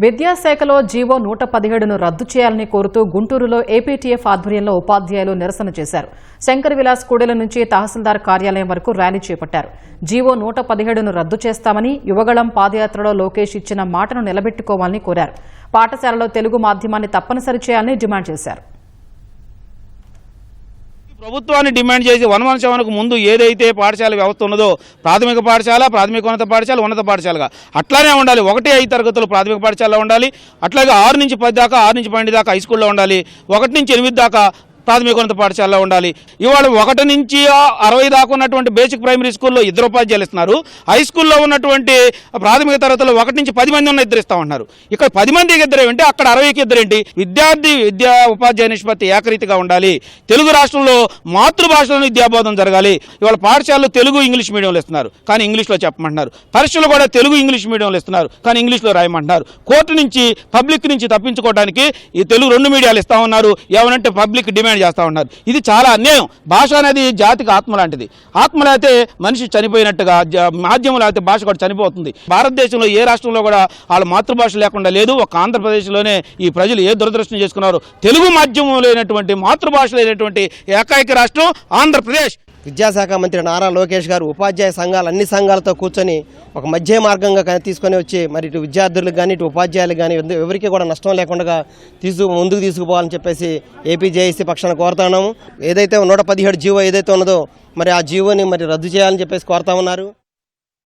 విద్యాశాఖలో జీవో నూట పదిహేడును రద్దు చేయాలని కోరుతూ గుంటూరులో ఏపీటీఎఫ్ ఆధ్వర్యంలో ఉపాధ్యాయులు నిరసన చేశారు. శంకర్ విలాస్ కూడెల నుంచి తహసీల్దార్ కార్యాలయం వరకు ర్యాలీ చేపట్టారు. జీవో నూట పదిహేడును రద్దు చేస్తామని యువగళం పాదయాత్రలో లోకేష్ ఇచ్చిన మాటను నిలబెట్టుకోవాలని కోరారు. పాఠశాలలో తెలుగు మాధ్యమాన్ని తప్పనిసరి చేయాలని డిమాండ్ చేశారు. ప్రభుత్వాన్ని డిమాండ్ చేసి వన్ వన్ సెవెన్కు ముందు ఏదైతే పాఠశాల వ్యవస్థ ఉన్నదో ప్రాథమిక పాఠశాల ప్రాథమిక ఉన్నత పాఠశాల ఉన్నత పాఠశాలగా. అట్లానే ఉండాలి. ఒకటి ఐదు తరగతులు ప్రాథమిక పాఠశాలలో ఉండాలి. అట్లాగే ఆరు నుంచి పది దాకా ఆరు నుంచి పన్నెండు దాకా హై స్కూల్లో ఉండాలి. ఒకటి నుంచి ఎనిమిది దాకా ప్రాథమిక ఉన్నత పాఠశాలలో ఉండాలి. ఇవాళ ఒకటి నుంచి అరవై దాకా ఉన్నటువంటి బేసిక్ ప్రైమరీ స్కూల్లో ఇద్దరు ఉపాధ్యాయులు ఇస్తున్నారు. హై స్కూల్లో ఉన్నటువంటి ప్రాథమిక తరగతుల్లో ఒకటి నుంచి పది మంది ఉన్న ఇద్దరు ఇస్తా ఉన్నారు. ఇక్కడ పది మందికి ఇద్దరు ఏంటి అక్కడ అరవైకి ఇద్దరు ఏంటి? విద్యార్థి విద్యా ఉపాధ్యాయ నిష్పత్తి ఏకరీతిగా ఉండాలి. తెలుగు రాష్ట్రంలో మాతృభాషలో విద్యాబోధన జరగాలి. ఇవాళ పాఠశాలలో తెలుగు ఇంగ్లీష్ మీడియంలో ఇస్తున్నారు. కానీ ఇంగ్లీష్లో చెప్పమంటున్నారు. పరీక్షలు కూడా తెలుగు ఇంగ్లీష్ మీడియంలో ఇస్తున్నారు. కానీ ఇంగ్లీష్లో రాయమంటున్నారు. కోర్టు నుంచి పబ్లిక్ నుంచి తప్పించుకోవడానికి ఈ తెలుగు రెండు మీడియాలు ఇస్తా ఉన్నారు. ఏమనంటే పబ్లిక్ డిమాండ్ చేస్తా ఉన్నారు. ఇది చాలా అన్యాయం. భాష అనేది జాతికి ఆత్మ లాంటిది. ఆత్మలైతే మనిషి చనిపోయినట్టుగా జ- మాధ్యమం భాష కూడా చనిపోతుంది. భారతదేశంలో ఏ రాష్ట్రంలో కూడా వాళ్ళ మాతృభాష లేకుండా లేదు. ఒక ఆంధ్రప్రదేశ్లోనే ఈ ప్రజలు ఏ దురదృష్టం చేసుకున్నారు? తెలుగు మాధ్యమం లేనటువంటి మాతృభాష లేనటువంటి ఏకైక రాష్ట్రం ఆంధ్రప్రదేశ్. విద్యాశాఖ మంత్రి నారా లోకేష్ గారు ఉపాధ్యాయ సంఘాలు అన్ని సంఘాలతో కూర్చొని ఒక మధ్య మార్గంగా తీసుకొని వచ్చి మరి ఇటు విద్యార్థులకు కానీ ఇటు ఉపాధ్యాయులకు కానీ ఎవరికీ కూడా నష్టం లేకుండా తీసుకు ముందుకు తీసుకుపోవాలని చెప్పేసి ఏపీ జేఏసీ పక్షాన కోరుతున్నాము ఏదైతే నూట పదిహేడు జీవో ఏదైతే ఉన్నదో మరి ఆ జీవోని మరి రద్దు చేయాలని చెప్పేసి కోరుతా ఉన్నారు.